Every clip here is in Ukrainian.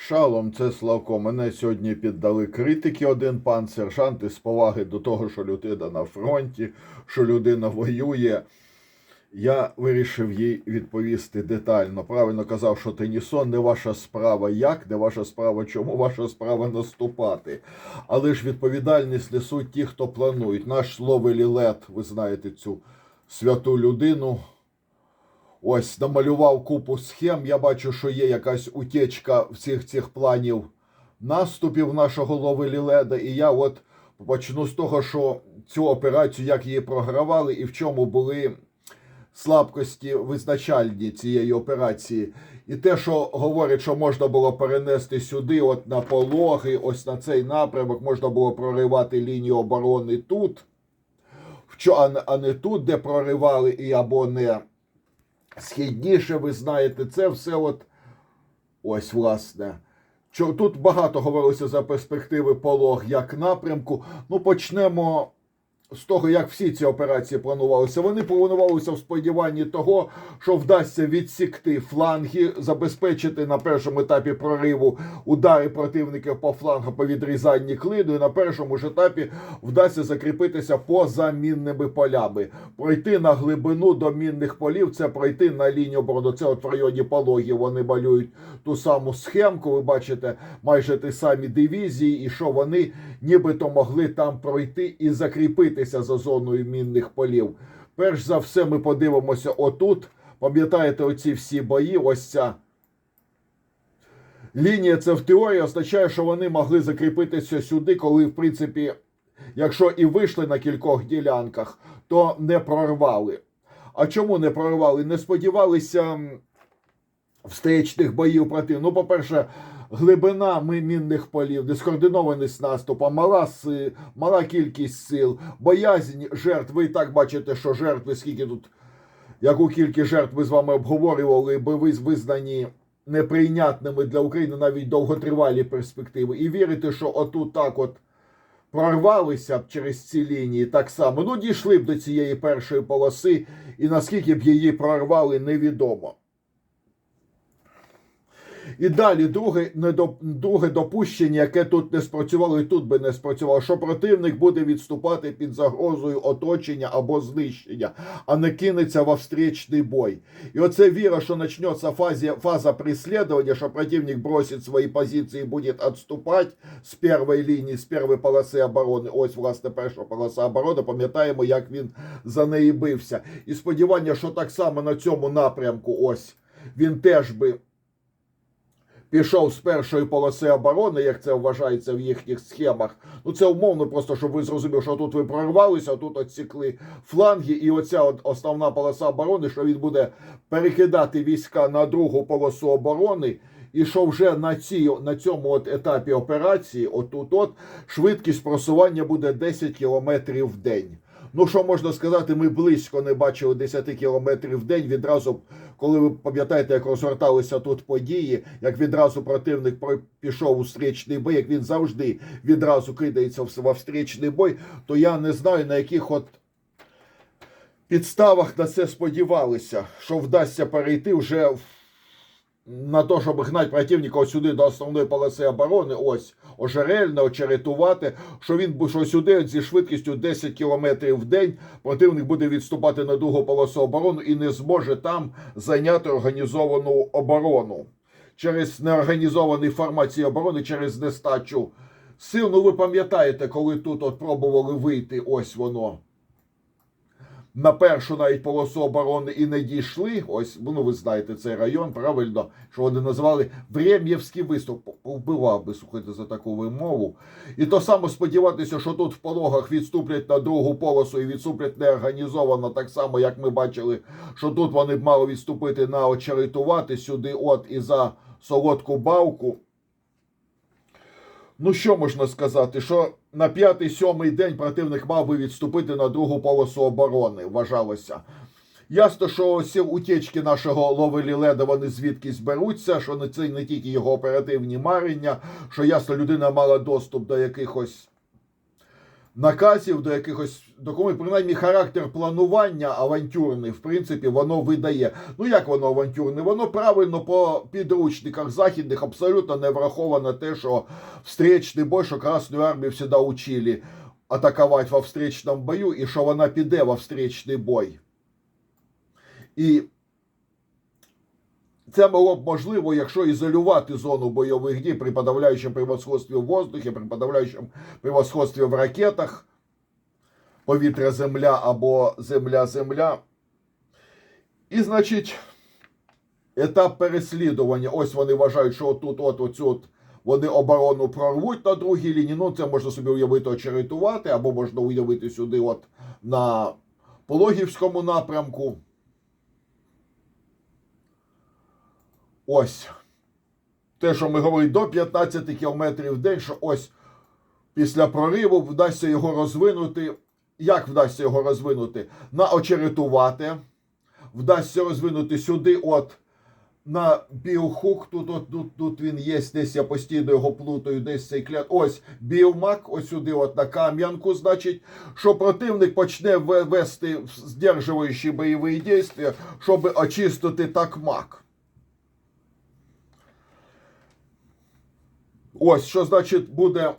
Шалом, це Славко. Мене сьогодні піддали критики один пан сержант із поваги до того, що людина на фронті, що людина воює. Я вирішив їй відповісти детально. Правильно казав, що тенісон не ваша справа як, не ваша справа чому, ваша справа наступати. Але ж відповідальність несуть ті, хто планують. Наш Лове Лілет, ви знаєте цю святу людину. Ось намалював купу схем. Я бачу, що є якась утечка всіх цих планів наступів нашого Лови Ліледа. І я от почну з того, що цю операцію, як її програвали, і в чому були слабкості визначальні цієї операції. І те, що говорять, що можна було перенести сюди, от на пологи, ось на цей напрямок, можна було проривати лінію оборони тут, а не тут, де проривали, і або не східніше, ви знаєте, це все от ось власне. Тут багато говорилося за перспективи полог як напрямку. Ну, почнемо з того, як всі ці операції планувалися. Вони планувалися в сподіванні того, що вдасться відсікти фланги, забезпечити на першому етапі прориву удари противників по флангу по відрізанні клину, і на першому ж етапі вдасться закріпитися поза мінними полями. Пройти на глибину до мінних полів, це пройти на лінію оборони. Це от в районі пологів вони малюють ту саму схемку. Ви бачите, майже ті самі дивізії, і що вони нібито могли там пройти і закріпитися за зоною мінних полів. Перш за все, ми подивимося отут. Пам'ятаєте, оці всі бої, ось ця лінія це в теорії означає, що вони могли закріпитися сюди, коли, в принципі, якщо і вийшли на кількох ділянках, то не прорвали. А чому не прорвали? Не сподівалися встречних боїв проти. Ну, по-перше, глибина мінних полів, нескоординованість наступу, мала, мала кількість сил, боязнь жертв. Ви і так бачите, що жертви, скільки тут, яку кількість жертв ми з вами обговорювали, би ви визнані неприйнятними для України навіть довготривалі перспективи. І вірити, що отут так от прорвалися б через ці лінії так само. Ну, дійшли б до цієї першої полоси, і наскільки б її прорвали, невідомо. І далі друге, недоп... друге допущення, яке тут не спрацювало, і тут би не спрацювало, що противник буде відступати під загрозою оточення або знищення, а не кинеться в встречний бой. І оце віра, що почнеться фазі, фаза преследования, що противник бросить свої позиції і буде відступати з першої лінії, з першої полоси оборони. Ось, власне, перша полоса оборони. Пам'ятаємо, як він за неї бився. І сподівання, що так само на цьому напрямку, ось він теж би пішов з першої полоси оборони, як це вважається в їхніх схемах. Ну це умовно, просто щоб ви зрозуміли, що тут ви прорвалися, тут отсікли фланги, і оця от основна полоса оборони, що він буде перекидати війська на другу полосу оборони. І що вже на цій, на цьому от етапі операції, отут от швидкість просування буде 10 кілометрів в день. Ну, що можна сказати, ми близько не бачили 10 кілометрів в день. Відразу, коли ви пам'ятаєте, як розгорталися тут події, як відразу противник про- пішов у стрічний бой, як він завжди відразу кидається в встрічний бой, то я не знаю на яких от підставах на це сподівалися, що вдасться перейти вже в на те, щоб гнати противника сюди до основної полоси оборони, ось ожерельно, очеретувати, що він що сюди зі швидкістю 10 км в день противник буде відступати на другу полосу оборони і не зможе там зайняти організовану оборону через неорганізований формат цієї оборони, через нестачу сил. Ну ви пам'ятаєте, коли тут от пробували вийти, ось воно на першу навіть полосу оборони і не дійшли. Ось, ну ви знаєте цей район, правильно, що вони називали Врем'євський виступ. Вбивав би, слухайте, за таку вимову. І то саме сподіватися, що тут в пологах відступлять на другу полосу і відступлять неорганізовано, так само, як ми бачили, що тут вони б мали відступити на очеретувати сюди, от і за солодку бавку. Ну, що можна сказати? Що на п'ятий-сьомий день противник мав би відступити на другу полосу оборони, вважалося. Ясно, що ці утечки нашого ловелі леда вони звідкись беруться, що це не тільки його оперативні марення, що ясно, людина мала доступ до якихось наказів, до якихось документів, принаймні характер планування авантюрний, в принципі, воно видає. Ну як воно авантюрне? Воно правильно по підручниках західних абсолютно не враховано те, що встречний бой, що Красну армію завжди учили атакувати во встречному бою, і що вона піде во встречний бой. І це було б можливо, якщо ізолювати зону бойових дій при подавляючому превосходстві в воздухі, при подавляючому превосходстві в ракетах, повітря-земля або земля-земля. І, значить, етап переслідування. Ось вони вважають, що отут, от, оцю от вони оборону прорвуть на другій лінії. Ну, це можна собі уявити очеретувати, або можна уявити сюди, от на Пологівському напрямку. Ось. Те, що ми говоримо до 15 км в день, що ось після прориву вдасться його розвинути. Як вдасться його розвинути? Наочеретувати. Вдасться розвинути сюди, от на біохук. Тут, от, тут, тут він є, десь я постійно його плутаю, десь цей кляд. Ось біомак, ось сюди, от на Кам'янку, значить, що противник почне вести здержуючі бойові дії, щоб очистити такмак. Ось що значить буде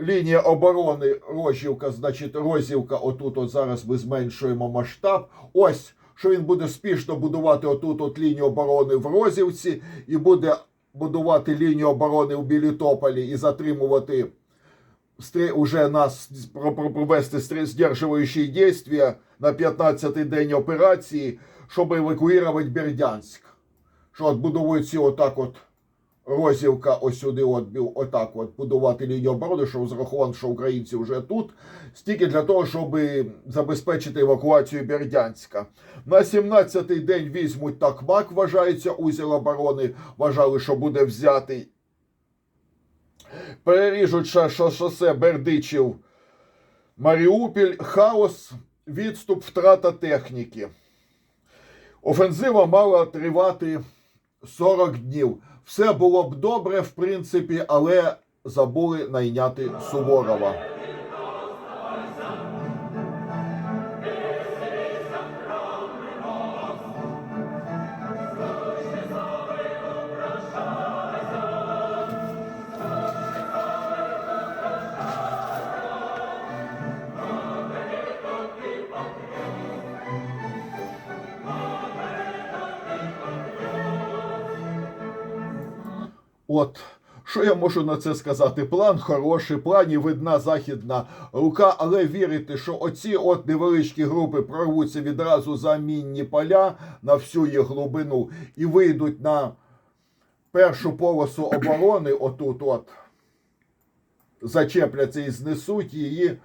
лінія оборони Рожівка, значить Розівка. Отут от зараз ми зменшуємо масштаб. Ось що він буде спішно будувати отут от лінію оборони в Розівці і буде будувати лінію оборони в Білітополі і затримувати уже нас про- про- провести здержуючі дійства на 15-й день операції, щоб евакуювати Бердянськ. Що от будують отак от Розівка ось сюди, от, отак от будувати лінію оборони, що зраховано, що українці вже тут, стільки для того, щоб забезпечити евакуацію Бердянська. На 17-й день візьмуть Такмак, вважається узіл оборони, вважали, що буде взятий. Переріжуть шосе Бердичів, Маріупіль, хаос, відступ, втрата техніки. Офензива мала тривати 40 днів. Все було б добре, в принципі, але забули найняти Суворова. От що я можу на це сказати? План хороший, плані видна західна рука, але вірити, що оці от невеличкі групи прорвуться відразу за мінні поля на всю їх глибину і вийдуть на першу полосу оборони, отут от. Зачепляться і знесуть її.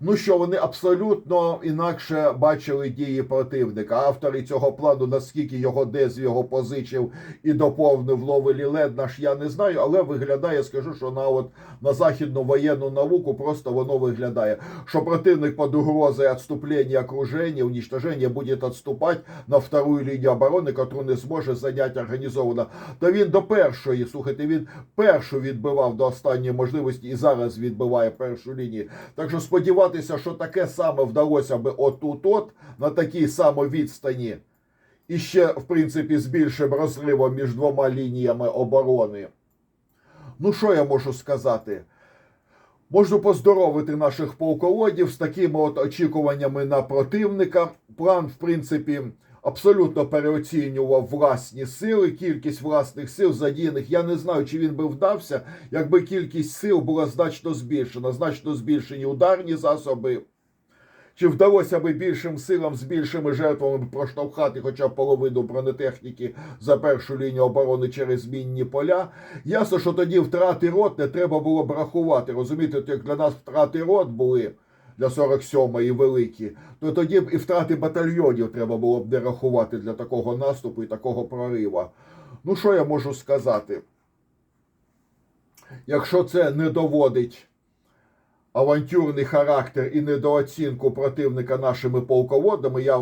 Ну що вони абсолютно інакше бачили дії противника. Автори цього плану, наскільки його дез його позичив і доповнив ловелі лед наш, я не знаю, але виглядає, скажу, що на от на західну воєнну науку просто воно виглядає, що противник під угрозою відступлення, окруження, уничтоження буде відступати на вторую лінію оборони, яку не зможе зайняти організовано. Та він до першої, слухайте, він першу відбивав до останньої можливості і зараз відбиває першу лінію. Так що сподіватися, що таке саме вдалося би отут-от на такій самій відстані. І ще, в принципі, з більшим розривом між двома лініями оборони. Ну, що я можу сказати? Можу поздоровити наших полководів з такими от очікуваннями на противника. План, в принципі, абсолютно переоцінював власні сили, кількість власних сил задіяних. Я не знаю, чи він би вдався, якби кількість сил була значно збільшена, значно збільшені ударні засоби. Чи вдалося би більшим силам з більшими жертвами проштовхати хоча б половину бронетехніки за першу лінію оборони через мінні поля? Ясно, що тоді втрати рот не треба було б рахувати. Розумієте, як для нас втрати рот були для 47-ї великі, то тоді б і втрати батальйонів треба було б не рахувати для такого наступу і такого прорива. Ну, що я можу сказати? Якщо це не доводить авантюрний характер і недооцінку противника нашими полководами, я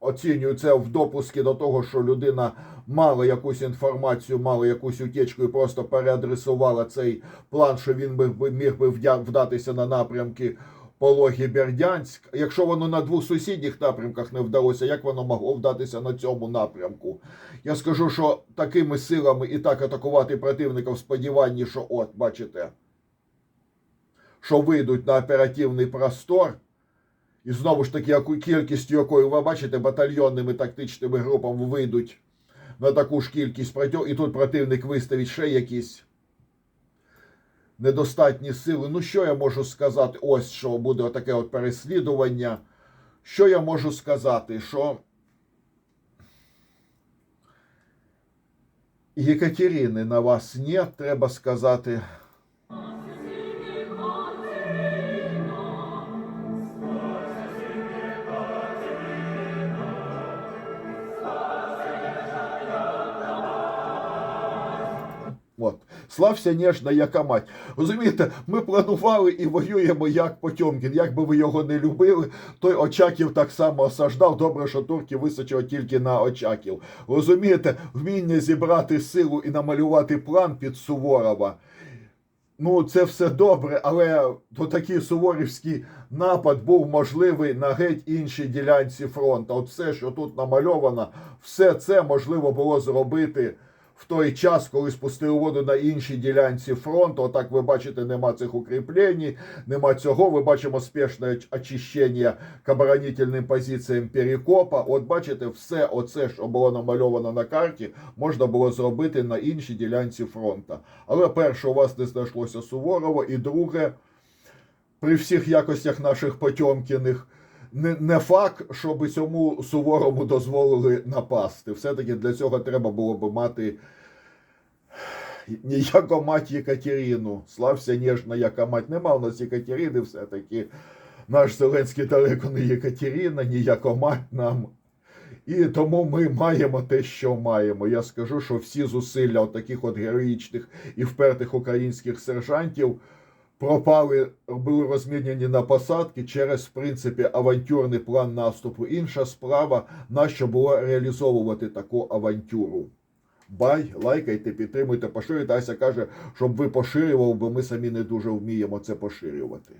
оцінюю це в допуску до того, що людина мала якусь інформацію, мала якусь утечку і просто переадресувала цей план, що він міг би вдатися на напрямки Пологі Бердянськ. Якщо воно на двох сусідніх напрямках не вдалося, як воно могло вдатися на цьому напрямку? Я скажу, що такими силами і так атакувати противника в сподіванні, що от, бачите, що вийдуть на оперативний простор. І знову ж таки, яку кількістю якої ви бачите, батальйонними тактичними групами вийдуть на таку ж кількість протягу, і тут противник виставить ще якісь недостатні сили. Ну, що я можу сказати? Ось що буде таке от переслідування. Що я можу сказати? Що Єкатерини на вас нет, треба сказати. Слався ніжна, яка мать. Розумієте, ми планували і воюємо як Потьомкін. Як би ви його не любили, той Очаків так само осаждав. Добре, що турки височили тільки на Очаків. Розумієте, вміння зібрати силу і намалювати план під Суворова. Ну, це все добре, але то такий суворівський напад був можливий на геть іншій ділянці фронту. От все, що тут намальовано, все це можливо було зробити в той час, коли спустили воду на іншій ділянці фронту. Отак ви бачите, нема цих укріплень, нема цього. Ви бачимо спешне очищення к оборонительним позиціям Перекопа. От бачите, все оце, що було намальовано на карті, можна було зробити на іншій ділянці фронту. Але перше, у вас не знайшлося Суворова, і друге, при всіх якостях наших Потьомкіних, не, не факт, щоб цьому суворому дозволили напасти. Все-таки для цього треба було би мати ніяко мать Єкатерину. Слався ніжна, яка мать. Нема у нас Єкатерини, все-таки наш Зеленський далеко не Єкатерина, ніяко мать нам. І тому ми маємо те, що маємо. Я скажу, що всі зусилля от таких от героїчних і впертих українських сержантів пропали, були розмінені на посадки через, в принципі, авантюрний план наступу. Інша справа, на що було реалізовувати таку авантюру. Бай, лайкайте, підтримуйте, поширюйте. Ася каже, щоб ви поширювали, бо ми самі не дуже вміємо це поширювати.